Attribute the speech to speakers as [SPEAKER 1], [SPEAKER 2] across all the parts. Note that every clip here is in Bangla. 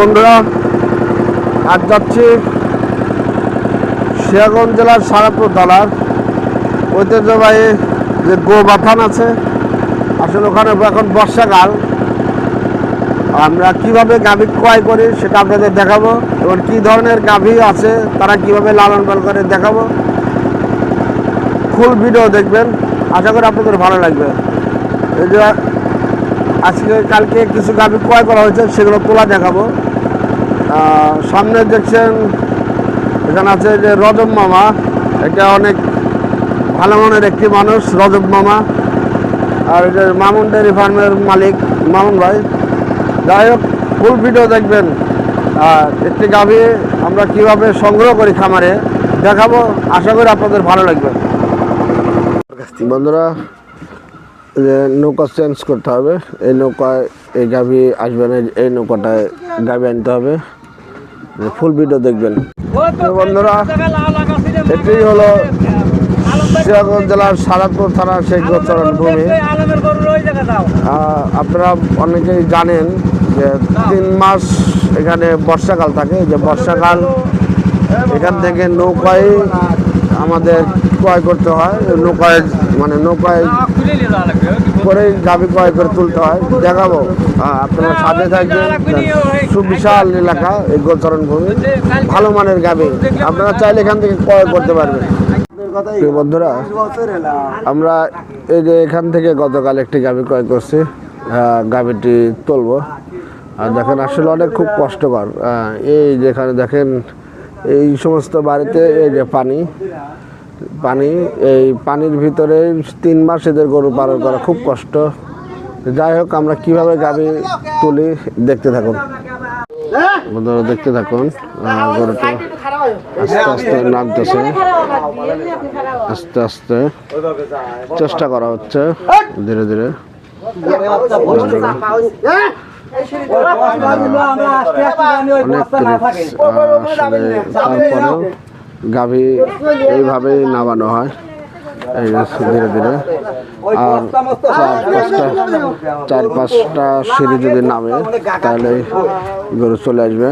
[SPEAKER 1] বন্ধুরা, আজ যাচ্ছি শিয়াগঞ্জ জেলার সারাপুর থানার ঐতিহ্যবাহী যে গো বাথান আছে, আসলে ওখানে এখন বর্ষাকাল। আমরা কীভাবে গাভী ক্রয় করি সেটা আপনাদের দেখাবো, এবং কি ধরনের গাভী আছে তারা কীভাবে লালন পালন করে দেখাবো। ফুল ভিডিও দেখবেন, আশা করি আপনাদের ভালো লাগবে। এই যে আজকে, কালকে কিছু গাভী ক্রয় করা হয়েছে, সেগুলো তোলা দেখাবো। সামনে দেখছেন, এখানে আছে যে রজব মামা। এটা অনেক ভালো মনের একটি মানুষ, রজব মামা। আর যে মামুন ডেয়ারি ফার্মের মালিক মামুন ভাই। যাই হোক, ফুল ভিডিও দেখবেন। একটি গাভী আমরা কীভাবে সংগ্রহ করি খামারে, দেখাবো। আশা করি আপনাদের ভালো লাগবে। বন্ধুরা যে নৌকা চেঞ্জ করতে হবে। এই নৌকায় এই গাভী আসবে না এই নৌকাটায় গাভী আনতে হবে। ফুল ভিডিও দেখবেন। বন্ধুরা, এটাই হলো সিরাজগঞ্জ জেলার সারাপুর থানার সেই গোচরণ ভূমি। আপনারা অনেকেই জানেন যে তিন মাস এখানে বর্ষাকাল থাকে। যে বর্ষাকাল, এখান থেকে নৌকায় আমাদের ক্রয় করতে হয় নৌকায় মানে নৌকায় করে গাভী ক্রয় করে তুলতে হয়। দেখাবো। আহ, আপনারা সাথে থাকবেন। সুবিশাল এলাকা এই গোচরণ ভূমি। ভালো মানের গাভী। আপনারা চাইলে এখান থেকে ক্রয় করতে পারবেন। বন্ধুরা আমরা এই যে এখান থেকে গতকাল একটি গাভী ক্রয় করছি। আহ, গাভীটি তুলবো। আর দেখেন আসলে অনেক খুব কষ্টকর। এই যেখানে দেখেন এই সমস্ত বাড়িতে এই যে পানি পানি, এই পানির ভিতরে তিন মাস এদের গরু পালন করা খুব কষ্ট। যাই হোক, আমরা কীভাবে গাভী তুলি দেখতে থাকুন। দেখতে থাকুন গরুটা আস্তে আস্তে নামতেছে। আস্তে আস্তে চেষ্টা করা হচ্ছে, ধীরে ধীরে। অনেক গাভী এইভাবেই নামানো হয়। ধীরে ধীরে। আর চার পাঁচটা চার পাঁচটা সিঁড়ি যদি নামে, তাহলে গরু চলে আসবে।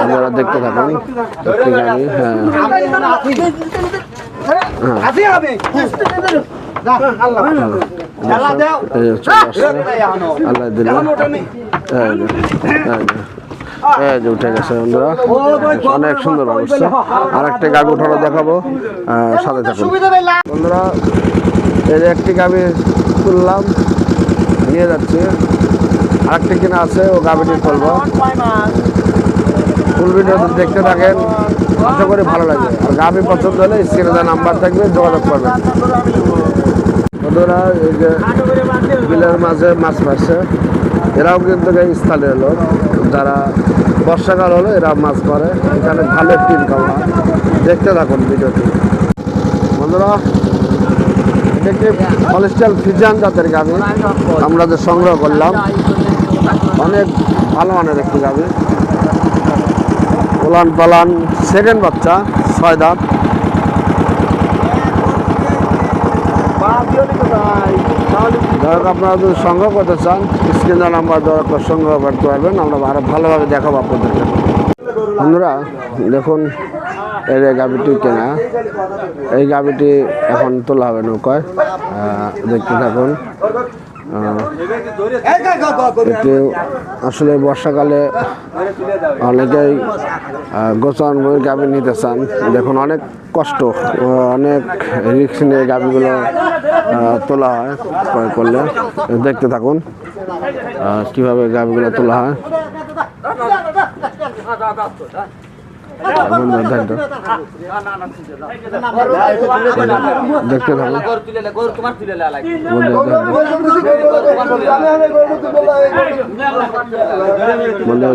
[SPEAKER 1] আপনারা দেখতে থাকুন একটি গাড়ি হ্যাঁ। এই যে চলে আসছে। আল্লাহ দিল এই যে, উঠে গেছে বন্ধুরা। অনেক সুন্দর অবস্থা। আর একটা গাভি উঠানো দেখাবো। সাথে থাকুন। বন্ধুরা এই যে একটি গাভি তুললাম নিয়ে যাচ্ছি। আরেকটি কিনা আছে ও গাভিটি তুলবো। ফুল ভিডিও দেখতে থাকেন আশা করি ভালো লাগবে। আর গাভি পছন্দ হলে স্ক্রিনে নাম্বার থাকবে যোগাযোগ করবেন। বন্ধুরা, এই যে বিলের মাঝে মাছ মারছে, এরাও কিন্তু এই স্থানীয় লোক। যারা বর্ষাকাল হলো, এরা মাছ মারে। এখানে ভালো একটি ইনকাম দেখতে থাকুন ভিডিওটি। বন্ধুরা একটি হলিস্টাল ফিজান জাতের গাভি আমরা যে সংগ্রহ করলাম, অনেক ভালো মানের একটি গাভি ওলান পালান সেকেন্ড বাচ্চা, ছয় দাঁত। হোক আপনারা যদি সংগ্রহ করতে চান স্ক্রিনের নাম্বার দেওয়ার পর সংগ্রহ করতে পারবেন, আমরা আরও ভালোভাবে দেখাবো আপনাদেরকে বন্ধুরা, দেখুন, এই গাভীটি গাভিটি কেনা, এই গাভিটি এখন তোলা হবে নৌকায়। দেখতে থাকুন। আসলে বর্ষাকালে অনেকেই গোচান বই গাভি নিতে চান। দেখুন, অনেক কষ্ট, অনেক রিক্স নিয়ে গাভিগুলো তোলা হয় করলে। দেখতে থাকুন কীভাবে গাভিগুলো তোলা হয়। বন্ধুরা, দেখ তো। দেখতে থাকুন তো। বন্ধুরা,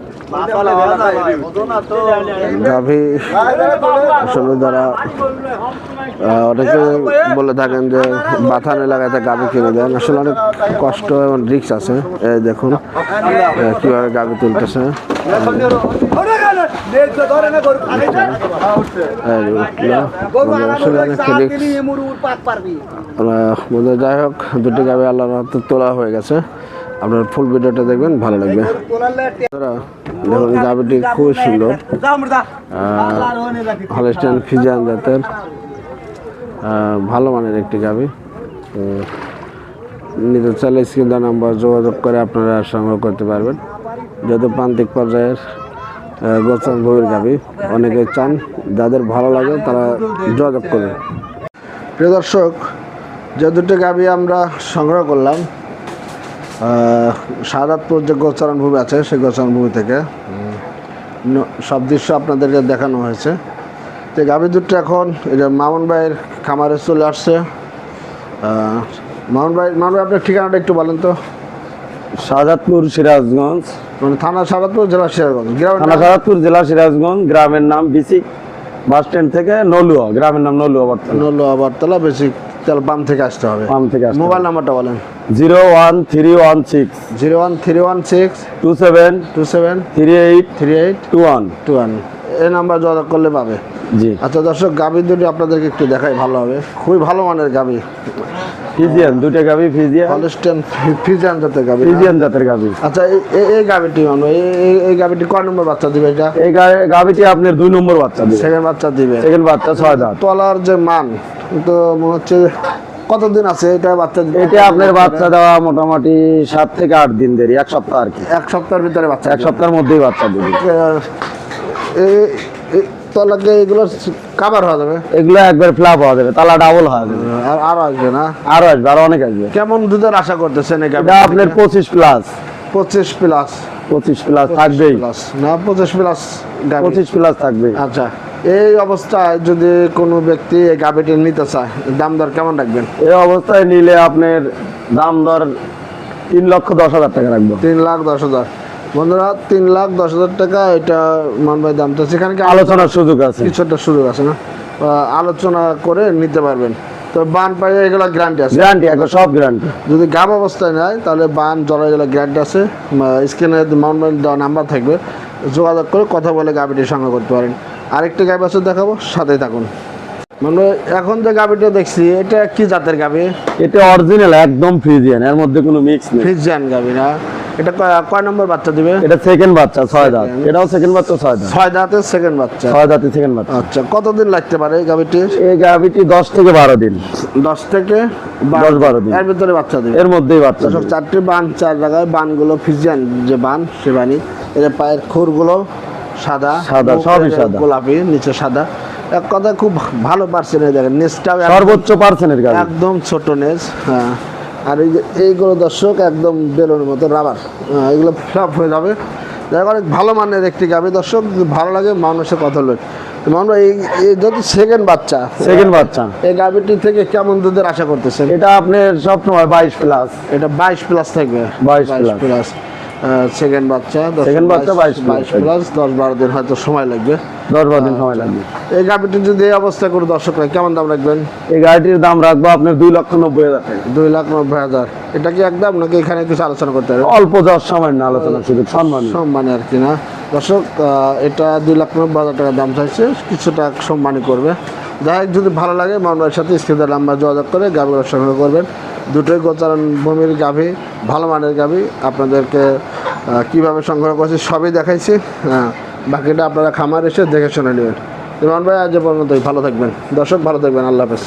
[SPEAKER 1] গাভী আসলে যারা অনেকে বলে থাকেন যে বাথান এলাকাতে গাভী কিনে দেন আসলে অনেক কষ্ট এবং রিক্স আছে এই দেখুন কীভাবে গাভী তুলতেছে। মানে যাই হোক দুটি গাভী আল্লাহর হাতে তোলা হয়ে গেছে আপনার ফুল ভিডিওটা দেখবেন ভালো লাগবে। দেখুন গাভীটি খুবই সুন্দর। হলস্টাইন ফিজিয়ান জাতের ভালো মানের একটি গাবি। নিতে চাইলে স্ক্রিন নাম্বার যোগাযোগ করে আপনারা সংগ্রহ করতে পারবেন। যত প্রান্তিক পর্যায়ের আহ, গোচান ভবির গাভী অনেকে চান যাদের ভালো লাগে তারা যোগাযোগ করবেন প্রিয় দর্শক যে দুটো গাভী আমরা সংগ্রহ করলাম আহ, সাদাতপুর যে গোচারণ ভূমি আছে সেই গোচারণ ভূমি থেকে। সব দৃশ্য আপনাদেরকে দেখানো হয়েছে। তো গাভী দুটো এখন এই যে মামুন ভাইয়ের খামারে চলে আসছে। মামুন ভাই মামুন ভাই আপনার ঠিকানাটা একটু বলেন তো।
[SPEAKER 2] শাহজাদপুর সিরাজগঞ্জ।
[SPEAKER 1] মানে থানা সাদাতপুর জেলা সিরাজগঞ্জ?
[SPEAKER 2] গ্রাম থানা
[SPEAKER 1] গ্রামের
[SPEAKER 2] জেলা সিরাজগঞ্জ গ্রামের নাম বিসিক বাস স্ট্যান্ড থেকে নলুয়া গ্রামের নাম নলুয়া বর্তমান
[SPEAKER 1] নলুয়া আবারতলা বেশি তেল পাম্প থেকে আসতে হবে।
[SPEAKER 2] পাম্প থেকে
[SPEAKER 1] মোবাইল নাম্বারটা বলেন।
[SPEAKER 2] Zero one three one six
[SPEAKER 1] zero one three one six
[SPEAKER 2] two seven
[SPEAKER 1] two seven
[SPEAKER 2] three eight
[SPEAKER 1] three eight
[SPEAKER 2] two one
[SPEAKER 1] two one এই নাম্বার যোগাযোগ করলে পাবে।
[SPEAKER 2] জি।
[SPEAKER 1] আচ্ছা দর্শক গাভী দুটি আপনাদেরকে একটু দেখাই ভালো হবে। খুবই ভালো মানের গাভী।
[SPEAKER 2] ফিজিয়ান দুইটা গাবি ফিজিয়ান
[SPEAKER 1] হলস্টেন ফিজিয়ান জাতের গাভী
[SPEAKER 2] ফিজিয়ান জাতের গাবি
[SPEAKER 1] আচ্ছা এই- এই গাভীটি মানে এই- এই- গাভীটি কয় নম্বর বাচ্চা দিবে এটা?
[SPEAKER 2] এই গা- গাবিটি আপনার দুই নম্বর বাচ্চা দিবে।
[SPEAKER 1] সেকেন্ড বাচ্চা দিবে।
[SPEAKER 2] সেকেন্ড বাচ্চা ছয় দাঁত।
[SPEAKER 1] তলার যে মান তো মনে হচ্ছে কতদিন আছে এটা বাচ্চা
[SPEAKER 2] এটা আপনার বাচ্চা দেওয়া মোটামুটি সাত থেকে আট দিন দেরি এক সপ্তাহ আর কি।
[SPEAKER 1] এক সপ্তাহের ভিতরে বাচ্চা
[SPEAKER 2] এক সপ্তাহের মধ্যেই বাচ্চা দিবে।
[SPEAKER 1] এই এই তলাকে এগুলো কাবার যাবে?
[SPEAKER 2] এগুলো একবার ফ্লাপ হওয়া যাবে তালা ডাবল হওয়া যাবে।
[SPEAKER 1] আর আরও আসবে না?
[SPEAKER 2] আরও আসবে আরও অনেক আসবে।
[SPEAKER 1] কেমন দুধের আশা করতেছেন এই
[SPEAKER 2] এটা আপনার পঁচিশ প্লাস
[SPEAKER 1] পঁচিশ প্লাস
[SPEAKER 2] পঁচিশ প্লাস থাকবেই।
[SPEAKER 1] প্লাস না পঁচিশ প্লাস
[SPEAKER 2] পঁচিশ প্লাস থাকবে
[SPEAKER 1] আচ্ছা। এই অবস্থায় যদি কোনো ব্যক্তি এই গাভীটি নিতে চায় দাম দর কেমন রাখবেন?
[SPEAKER 2] এই অবস্থায় নিলে আপনার দাম দর তিন লক্ষ দশ হাজার টাকা রাখব।
[SPEAKER 1] তিন লাখ দশ হাজার। বন্ধুরা তিন লাখ দশ হাজার টাকা এটা মান ভাই দাম তো সেখানে কি
[SPEAKER 2] আলোচনার সুযোগ আছে।
[SPEAKER 1] কিছু একটা সুযোগ আছে না? আলোচনা করে নিতে পারবেন। তো বান পাই এগুলো গ্যারান্টি আছে।
[SPEAKER 2] গ্যারান্টি এখন সব গ্যারান্টি
[SPEAKER 1] যদি গাব অবস্থায় নেয় তাহলে বান জলা এগুলো গ্যারান্টি আছে। স্ক্রিনে মাউন্ট দেওয়া নাম্বার থাকবে। যোগাযোগ করে কথা বলে গাবিটি সংগ্রহ করতে পারেন। আরেকটা গাবি আছে দেখাবো সাথে থাকুন। মানে এখন যে গাবিটা দেখছি এটা কি জাতের গাবি?
[SPEAKER 2] এটা অরিজিনাল একদম ফ্রিজিয়ান এর মধ্যে কোনো মিক্স নেই।
[SPEAKER 1] ফ্রিজিয়ান গাবি না। এটা কয়- কয় নম্বর বাচ্চা দিবে?
[SPEAKER 2] এটা সেকেন্ড বাচ্চা ছয় দাঁত। এটাও সেকেন্ড বাচ্চা ছয় দাঁত।
[SPEAKER 1] ছয় দাঁতের সেকেন্ড বাচ্চা।
[SPEAKER 2] ছয় দাঁতে সেকেন্ড বাচ্চা।
[SPEAKER 1] আচ্ছা কতদিন লাগতে পারে এই গাবিটির
[SPEAKER 2] এই গাভিটি দশ থেকে বারো দিন।
[SPEAKER 1] দশ থেকে
[SPEAKER 2] দশ বারো দিন।
[SPEAKER 1] এর ভিতরে বাচ্চা দিবে।
[SPEAKER 2] এর মধ্যেই বাচ্চা
[SPEAKER 1] সব চারটি বান চার জায়গায় বানগুলো ফিজিয়ান যে বান সে বানি এর পায়ের খুরগুলো সাদা
[SPEAKER 2] সাদা, সবই সাদা।
[SPEAKER 1] গোলাপি নিচে সাদা। এক কথা খুব ভালো দেখেন নেসটাও
[SPEAKER 2] সর্বোচ্চ পার্সেন্টের
[SPEAKER 1] একদম ছোট নেস হ্যাঁ। আর এই যে এইগুলো দর্শক একদম বেলুনের মতো রাবার এগুলো ফ্লপ হয়ে যাবে। যাই অনেক ভালো মানের একটি গাভি দর্শক ভালো লাগে মানুষের কথা লোক মানুষ এই যত সেকেন্ড বাচ্চা
[SPEAKER 2] সেকেন্ড বাচ্চা।
[SPEAKER 1] এই গাভিটি থেকে কেমন দুধের আশা করতেছেন?
[SPEAKER 2] এটা আপনার সবসময় বাইশ প্লাস
[SPEAKER 1] এটা বাইশ প্লাস থাকবে।
[SPEAKER 2] 22 plus।
[SPEAKER 1] প্লাস সেকেন্ড বাচ্চা দশ-
[SPEAKER 2] Second বাচ্চা 22 plus
[SPEAKER 1] বাইশ প্লাস দশ বারো দিন হয়তো সময় লাগবে।
[SPEAKER 2] দশ বারো দিন সময় লাগবে।
[SPEAKER 1] এই গাভিটি যদি এই অবস্থা করে দর্শকরা কেমন দাম রাখবেন?
[SPEAKER 2] এই গাড়িটির দাম রাখব আপনার দুই লক্ষ নব্বই হাজার
[SPEAKER 1] দুই লাখ নব্বই হাজার। এটা কি একদম নাকি এখানে কিছু আলোচনা করতে হবে?
[SPEAKER 2] অল্প সময় না আলোচনার সুযোগ সম্মান।
[SPEAKER 1] সম্মানী আর কি না। দর্শক এটা দুই লাখ নব্বই হাজার টাকা দাম চাইছে কিছুটা সম্মানী করবে। যাই যদি ভালো লাগে মামলার সাথে স্ক্রিনের নাম্বার যোগাযোগ করে গাভিগুলো সংগ্রহ করবেন। দুটোই গোচারণ ভূমির গাভী, ভালো মানের গাভী। আপনাদেরকে কীভাবে সংগ্রহ করছি সবই দেখাইছি। হ্যাঁ বাকিটা আপনারা খামার এসে দেখে শুনে নেবেন। ইমান ভাই, আজ পর্যন্ত ভালো থাকবেন। দর্শক, ভালো থাকবেন। আল্লাহ হাফেজ।